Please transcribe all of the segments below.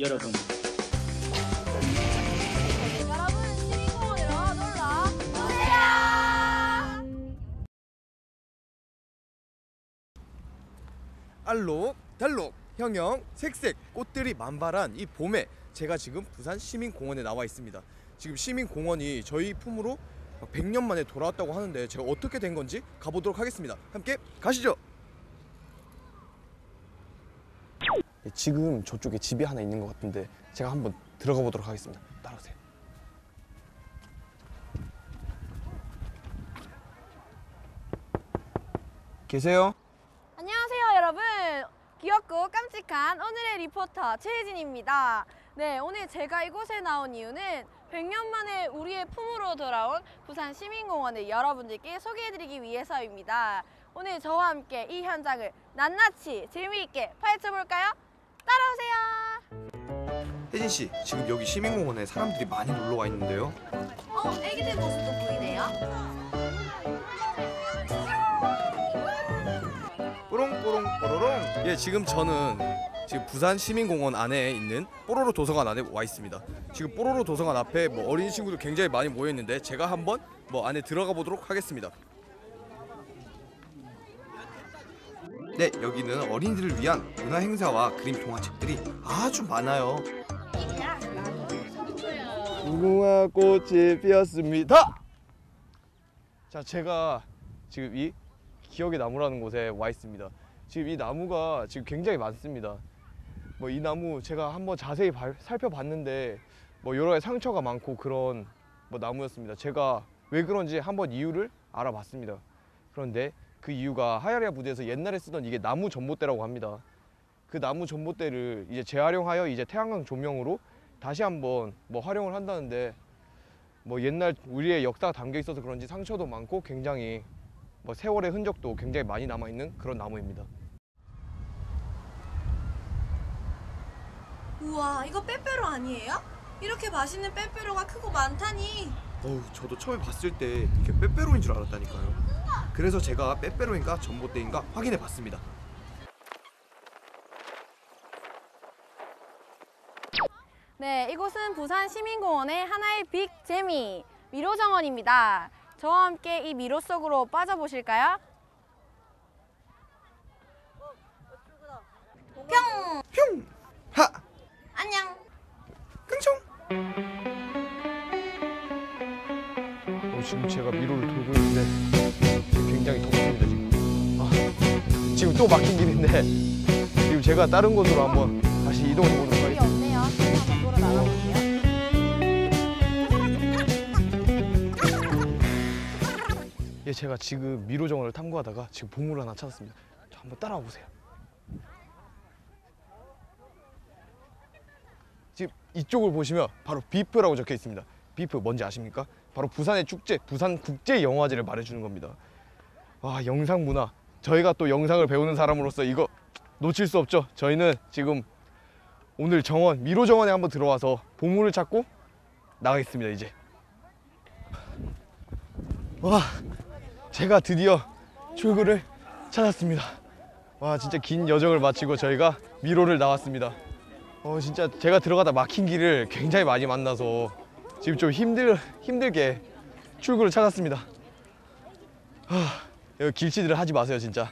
여러분 여러분 시민공원으로 놀러 오세요. 알록 달록 형형 색색 꽃들이 만발한 이 봄에 제가 지금 부산 시민공원에 나와 있습니다. 지금 시민공원이 저희 품으로 100년 만에 돌아왔다고 하는데 제가 어떻게 된 건지 가보도록 하겠습니다. 함께 가시죠. 네, 지금 저쪽에 집이 하나 있는 것 같은데 제가 한번 들어가 보도록 하겠습니다. 따라오세요. 계세요? 귀엽고 깜찍한 오늘의 리포터 최혜진입니다. 네, 오늘 제가 이곳에 나온 이유는 100년 만에 우리의 품으로 돌아온 부산 시민공원을 여러분들께 소개해드리기 위해서입니다. 오늘 저와 함께 이 현장을 낱낱이 재미있게 파헤쳐볼까요? 따라오세요. 혜진 씨, 지금 여기 시민공원에 사람들이 많이 놀러 와 있는데요. 어, 애기들 모습도 보이네요. 예, 지금 저는 지금 부산 시민공원 안에 있는 뽀로로 도서관 안에 와 있습니다. 지금 뽀로로 도서관 앞에 뭐 어린 친구들 굉장히 많이 모여 있는데 제가 한번 뭐 안에 들어가 보도록 하겠습니다. 네, 여기는 어린이들을 위한 문화 행사와 그림 동화책들이 아주 많아요. 무궁화 꽃이 피었습니다. 자, 제가 지금 이 기억의 나무라는 곳에 와 있습니다. 지금 이 나무가 지금 굉장히 많습니다. 뭐 이 나무 제가 한번 자세히 발- 살펴봤는데 뭐 여러 가지 상처가 많고 그런 뭐 나무였습니다. 제가 왜 그런지 한번 이유를 알아봤습니다. 그런데 그 이유가 하야리아 부대에서 옛날에 쓰던 이게 나무 전봇대라고 합니다. 그 나무 전봇대를 이제 재활용하여 이제 태양광 조명으로 다시 한번 뭐 활용을 한다는데 뭐 옛날 우리의 역사가 담겨 있어서 그런지 상처도 많고 굉장히 뭐 세월의 흔적도 굉장히 많이 남아 있는 그런 나무입니다. 우와, 이거 빼빼로 아니에요? 이렇게 맛있는 빼빼로가 크고 많다니. 어우, 저도 처음에 봤을 때 이게 빼빼로인 줄 알았다니까요. 그래서 제가 빼빼로인가 전봇대인가 확인해 봤습니다. 네, 이곳은 부산 시민공원의 하나의 빅 재미 미로 정원입니다. 저와 함께 이 미로 속으로 빠져보실까요? 평 평! 하! 안녕. 끙총! 어, 지금 제가 미로를 돌고 있는데 지금 굉장히 덥습니다 지금. 아, 지금 또 막힌 길인데 지금 제가 다른 곳으로 한번 다시 이동해 보도록 길이 하겠습니다. 없네요. 한번 돌아 나가볼게요. 예, 제가 지금 미로 정원을 탐구하다가 지금 보물 하나 찾았습니다. 저 한번 따라와 보세요. 지금 이쪽을 보시면 바로 비프라고 적혀 있습니다. 비프 뭔지 아십니까? 바로 부산의 축제, 부산 국제 영화제를 말해주는 겁니다. 와 영상 문화. 저희가 또 영상을 배우는 사람으로서 이거 놓칠 수 없죠. 저희는 지금 오늘 정원 미로 정원에 한번 들어와서 보물을 찾고 나가겠습니다. 이제. 와. 제가 드디어 출구를 찾았습니다. 와 진짜 긴 여정을 마치고 저희가 미로를 나왔습니다. 어 진짜 제가 들어가다 막힌 길을 굉장히 많이 만나서 지금 좀 힘들 힘들게 출구를 찾았습니다. 하, 여기 길치들을 하지 마세요 진짜.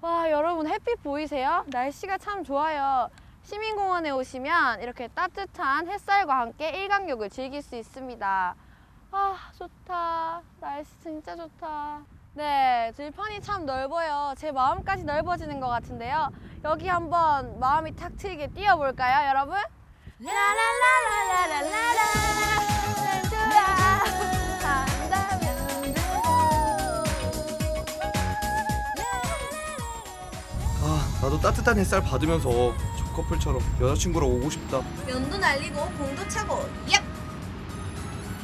와, 여러분 햇빛 보이세요? 날씨가 참 좋아요. 시민공원에 오시면 이렇게 따뜻한 햇살과 함께 일광욕을 즐길 수 있습니다. 아, 좋다. 날씨 진짜 좋다. 네, 들판이 참 넓어요. 제 마음까지 넓어지는 것 같은데요. 여기 한번 마음이 탁 트이게 뛰어볼까요, 여러분? 아 나도 따뜻한 햇살 받으면서 저 커플처럼 여자친구랑 오고 싶다. 면도 날리고 공도 차고 얍!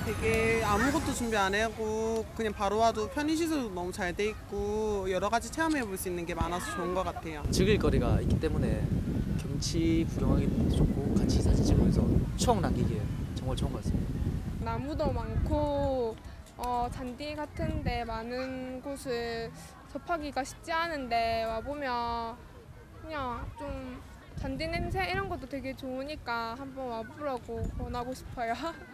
되게 아무것도 준비 안 하고 그냥 바로 와도 편의시설도 너무 잘 돼 있고 여러 가지 체험해 볼 수 있는 게 많아서 좋은 것 같아요. 즐길 거리가 있기 때문에 경치 구경하기도 좋고 같이 사진 찍으면서 추억 남기기에 정말 좋은 것 같습니다. 나무도 많고 어, 잔디 같은데 많은 곳을 접하기가 쉽지 않은데 와 보면 그냥 좀 잔디 냄새 이런 것도 되게 좋으니까 한번 와보라고 권하고 싶어요.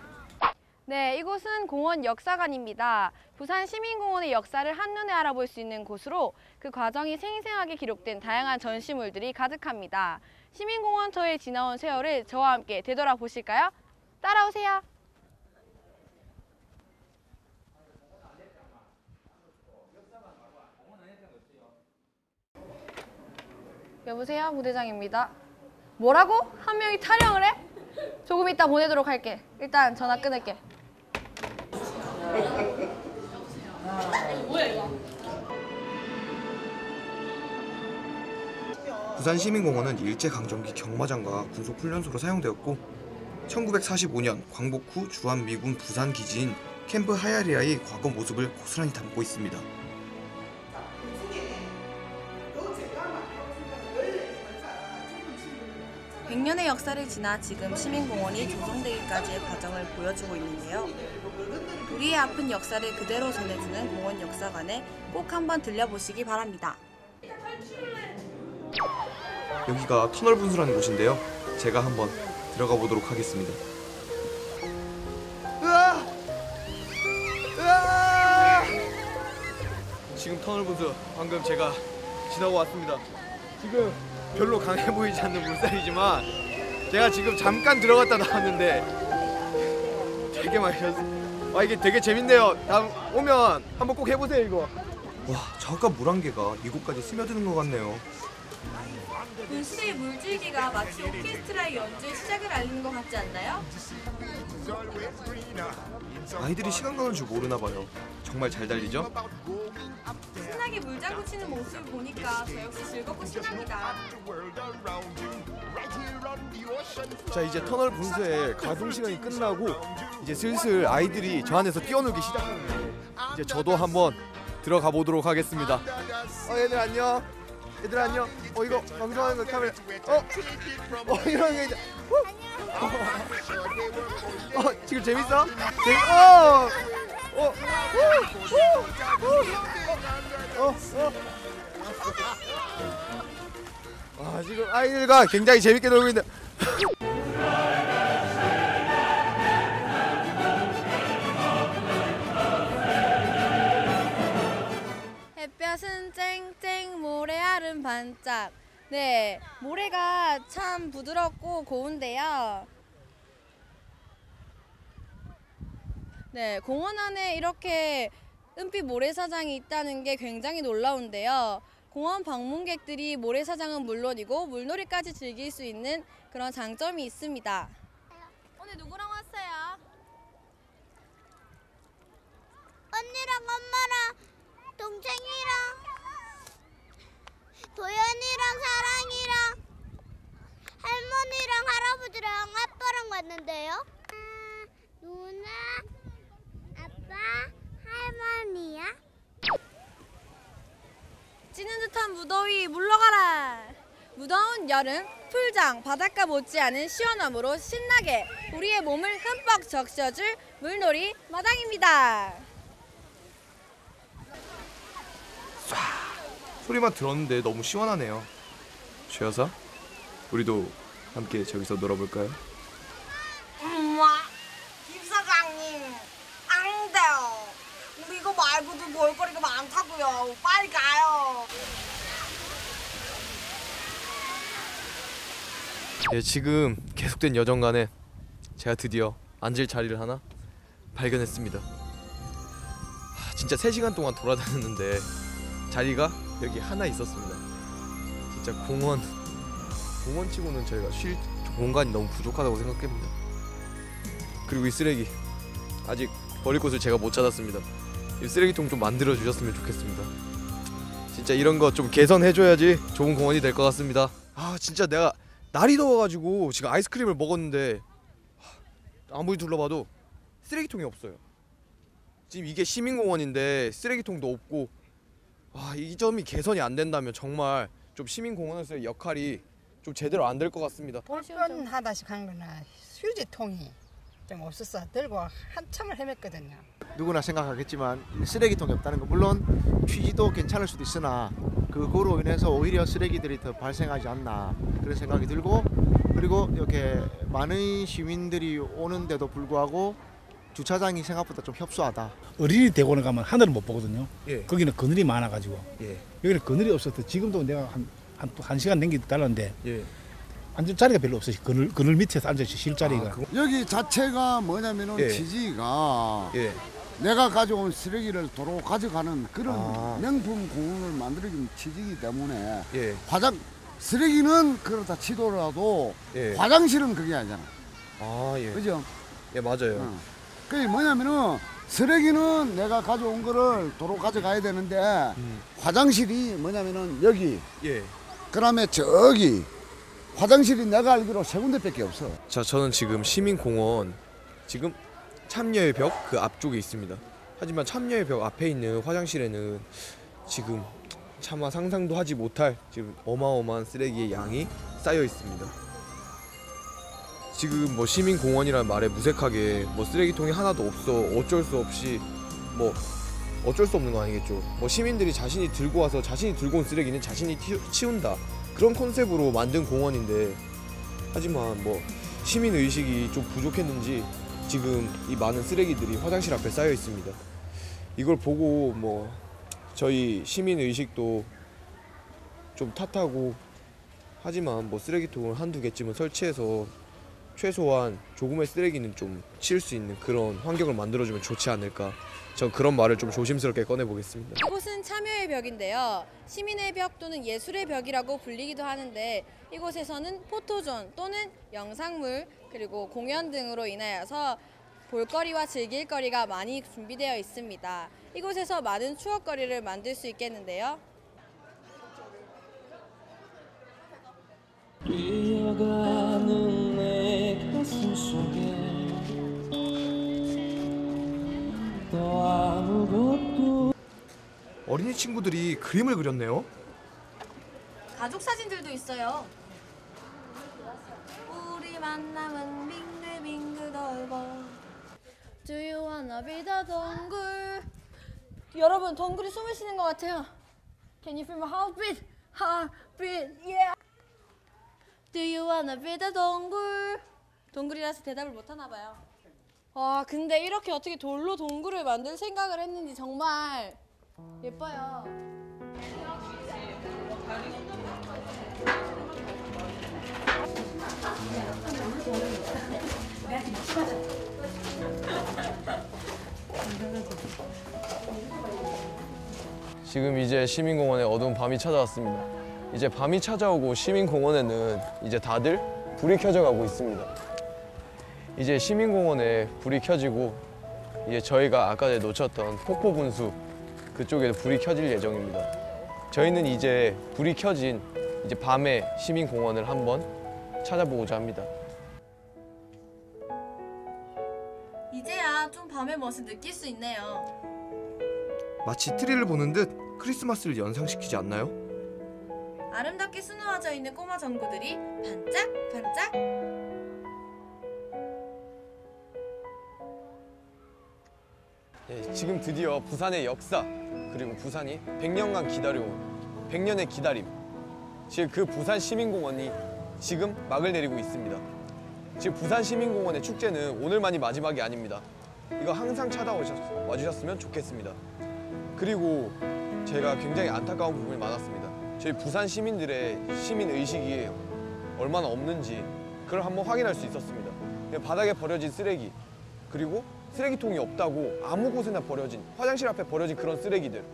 네, 이곳은 공원 역사관입니다. 부산 시민공원의 역사를 한눈에 알아볼 수 있는 곳으로 그 과정이 생생하게 기록된 다양한 전시물들이 가득합니다. 시민공원 터에 지나온 세월을 저와 함께 되돌아보실까요? 따라오세요. 여보세요, 부대장입니다. 뭐라고? 한 명이 타령을 해? 조금 이따 보내도록 할게. 일단 전화 끊을게. 부산시민공원은 일제강점기 경마장과 군속훈련소로 사용되었고 1945년 광복 후 주한미군 부산기지인 캠프 하야리아의 과거 모습을 고스란히 담고 있습니다. 100년의 역사를 지나 지금 시민공원이 조성되기까지의 과정을 보여주고 있는데요. 우리의 아픈 역사를 그대로 전해주는 공원 역사관에 꼭 한번 들려보시기 바랍니다. 여기가 터널 분수라는 곳인데요. 제가 한번 들어가 보도록 하겠습니다. 으아! 으아! 지금 터널 분수 방금 제가 지나고 왔습니다. 지금 별로 강해 보이지 않는 물살이지만 제가 지금 잠깐 들어갔다 나왔는데 되게 많이 셨아 이게 되게 재밌네요. 다음 오면 한번 꼭 해보세요 이거. 와, 저 아까 물한 개가 이곳까지 스며드는 것 같네요. 분수의 물줄기가 마치 오케스트라의 연주의 시작을 알리는 것 같지 않나요? 아이들이 시간 가는 줄 모르나 봐요. 정말 잘 달리죠? 신나게 물장구 치는 모습을 보니까 저 역시 즐겁고 신납니다. 자 이제 터널 분수의 가동 시간이 끝나고 이제 슬슬 아이들이 저 안에서 뛰어놀기 시작하는데 이제 저도 한번 들어가 보도록 하겠습니다. 어 얘들 안녕. 얘들 안녕. 어 이거 방송하는 거 카메라. 어. 어 이런 게 이제. 어. 어 지금 재밌어? 재밌. 어. 어. 어. 어. 어. 어. 아 지금 아이들과 굉장히 재밌게 놀고 있는. 햇볕은 쨍쨍 모래알은 반짝. 네, 모래가 참 부드럽고 고운데요. 네, 공원 안에 이렇게 은빛 모래사장이 있다는 게 굉장히 놀라운데요. 공원 방문객들이 모래사장은 물론이고 물놀이까지 즐길 수 있는 그런 장점이 있습니다. 오늘 누구랑 왔어요? 언니랑 엄마랑 동생이랑 도연이랑 사랑이랑 할머니랑 할아버지랑 아빠랑 왔는데요. 아, 누나, 아빠, 할머니야. 찌는 듯한 무더위 물러가라. 무더운 여름 풀장 바닷가 못지않은 시원함으로 신나게 우리의 몸을 흠뻑 적셔줄 물놀이 마당입니다. 소리만 들었는데 너무 시원하네요. 최 여사, 우리도 함께 저기서 놀아볼까요? 김 사장님, 안 돼요. 우리 이거 말고도 볼거리가 많다고요. 빨리 가요. 예, 지금 계속된 여정 간에 제가 드디어 앉을 자리를 하나 발견했습니다. 하, 진짜 3시간 동안 돌아다녔는데 자리가 여기 하나 있었습니다. 진짜 공원 공원 치고는 저희가 쉴 공간이 너무 부족하다고 생각합니다. 그리고 이 쓰레기 아직 버릴 곳을 제가 못 찾았습니다. 이 쓰레기통 좀 만들어 주셨으면 좋겠습니다. 진짜 이런 거 좀 개선해 줘야지 좋은 공원이 될 것 같습니다. 아 진짜 내가 날이 더워가지고 지금 아이스크림을 먹었는데 하, 아무리 둘러봐도 쓰레기통이 없어요. 지금 이게 시민공원인데 쓰레기통도 없고 아, 이 점이 개선이 안 된다면 정말 좀 시민공원에서의 역할이 좀 제대로 안 될 것 같습니다. 불편하다시 한 거나 휴지통이 좀 없어서 들고 한참을 헤맸거든요. 누구나 생각하겠지만 쓰레기통이 없다는 거 물론 취지도 괜찮을 수도 있으나 그거로 인해서 오히려 쓰레기들이 더 발생하지 않나 그런 생각이 들고 그리고 이렇게 많은 시민들이 오는데도 불구하고 주차장이 생각보다 좀 협소하다. 어린이 대공원 가면 하늘을 못 보거든요. 예. 거기는 그늘이 많아가지고 예. 여기는 그늘이 없어서 지금도 내가 한, 한, 한 시간 넘게 달랐는데 예. 앉을 자리가 별로 없어요. 그늘, 그늘 밑에서 앉아서 쉴 자리가. 아, 그거- 여기 자체가 뭐냐면은 예. 지지가 예. 내가 가져온 쓰레기를 도로 가져가는 그런 아. 명품 공원을 만들기 취지이기 때문에 예. 화장 쓰레기는 그렇다 치더라도 예. 화장실은 그게 아니잖아. 아, 예. 그죠? 예, 맞아요. 어. 그게 뭐냐면은 쓰레기는 내가 가져온 거를 도로 가져가야 되는데 음. 화장실이 뭐냐면은 여기 예. 그다음에 저기 화장실이 내가 알기로 세 군데밖에 없어. 자, 저는 지금 시민공원 지금 참여의 벽 그 앞쪽에 있습니다. 하지만 참여의 벽 앞에 있는 화장실에는 지금 차마 상상도 하지 못할 지금 어마어마한 쓰레기의 양이 쌓여 있습니다. 지금 뭐 시민공원이라는 말에 무색하게 뭐 쓰레기통이 하나도 없어 어쩔 수 없이 뭐 어쩔 수 없는 거 아니겠죠. 뭐 시민들이 자신이 들고 와서 자신이 들고 온 쓰레기는 자신이 티- 치운다 그런 컨셉으로 만든 공원인데 하지만 뭐 시민 의식이 좀 부족했는지 지금 이 많은 쓰레기들이 화장실 앞에 쌓여 있습니다. 이걸 보고 뭐 저희 시민 의식도 좀 탓하고 하지만 뭐 쓰레기통을 한두 개쯤은 설치해서 최소한 조금의 쓰레기는 좀 치울 수 있는 그런 환경을 만들어주면 좋지 않을까. 전 그런 말을 좀 조심스럽게 꺼내 보겠습니다. 이곳은 참여의 벽인데요. 시민의 벽 또는 예술의 벽이라고 불리기도 하는데 이곳에서는 포토존 또는 영상물 그리고 공연 등으로 인하여서 볼거리와 즐길거리가 많이 준비되어 있습니다. 이곳에서 많은 추억거리를 만들 수 있겠는데요. 뛰어가는 어린이 친구들이 그림을 그렸네요. 가족 사진들도 있어요. 우리 만남은 빙글빙글 돌고 Do you wanna be the 동굴? 여러분 동굴이 숨을 쉬는 것 같아요. Can you feel my heartbeat? Heartbeat, yeah. Do you wanna be the 동굴? 동굴이라서 대답을 못 하나 봐요. 와 근데 이렇게 어떻게 돌로 동굴을 만들 생각을 했는지 정말 예뻐요. 지금 이제 시민공원에 어두운 밤이 찾아왔습니다. 이제 밤이 찾아오고 시민공원에는 이제 다들 불이 켜져 가고 있습니다. 이제 시민공원에 불이 켜지고 이제 저희가 아까 놓쳤던 폭포 분수 그쪽에 불이 켜질 예정입니다. 저희는 이제 불이 켜진 이제 밤에 시민공원을 한번 찾아보고자 합니다. 이제야 좀 밤의 멋을 느낄 수 있네요. 마치 트리를 보는 듯 크리스마스를 연상시키지 않나요? 아름답게 수놓아져 있는 꼬마 전구들이 반짝반짝 예, 지금 드디어 부산의 역사 그리고 부산이 100년간 기다려온 100년의 기다림 지금 그 부산 시민공원이 지금 막을 내리고 있습니다. 지금 부산 시민공원의 축제는 오늘만이 마지막이 아닙니다. 이거 항상 찾아와 주셨으면 좋겠습니다. 그리고 제가 굉장히 안타까운 부분이 많았습니다. 저희 부산 시민들의 시민 의식이 얼마나 없는지 그걸 한번 확인할 수 있었습니다. 바닥에 버려진 쓰레기 그리고 쓰레기통이 없다고 아무 곳에나 버려진 화장실 앞에 버려진 그런 쓰레기들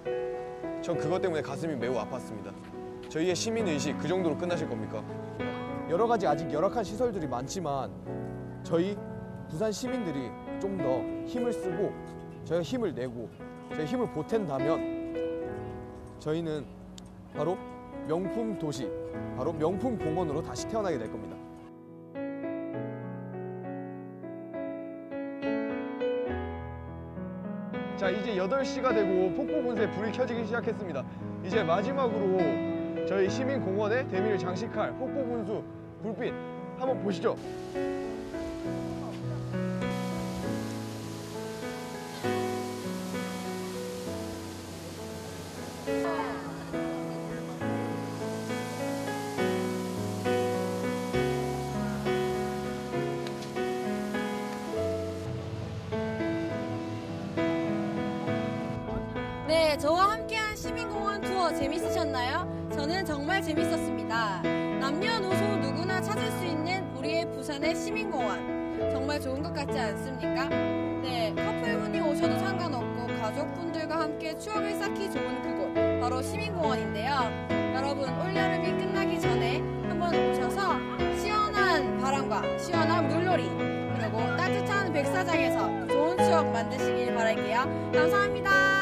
전 그것 때문에 가슴이 매우 아팠습니다. 저희의 시민 의식 그 정도로 끝나실 겁니까? 여러 가지 아직 열악한 시설들이 많지만 저희 부산 시민들이 좀 더 힘을 쓰고 저희가 힘을 내고 저희 힘을 보탠다면 저희는 바로 명품 도시, 바로 명품 공원으로 다시 태어나게 될 겁니다. 자 이제 8시가 되고 폭포 분수에 불이 켜지기 시작했습니다. 이제 마지막으로 저희 시민공원의 대미를 장식할 폭포 분수 불빛 한번 보시죠. 저와 함께한 시민공원 투어 재밌으셨나요? 저는 정말 재밌었습니다. 남녀노소 누구나 찾을 수 있는 우리의 부산의 시민공원. 정말 좋은 것 같지 않습니까? 네, 커플분이 오셔도 상관없고 가족분들과 함께 추억을 쌓기 좋은 그곳. 바로 시민공원인데요. 여러분, 올여름이 끝나기 전에 한번 오셔서 시원한 바람과 시원한 물놀이, 그리고 따뜻한 백사장에서 좋은 추억 만드시길 바랄게요. 감사합니다.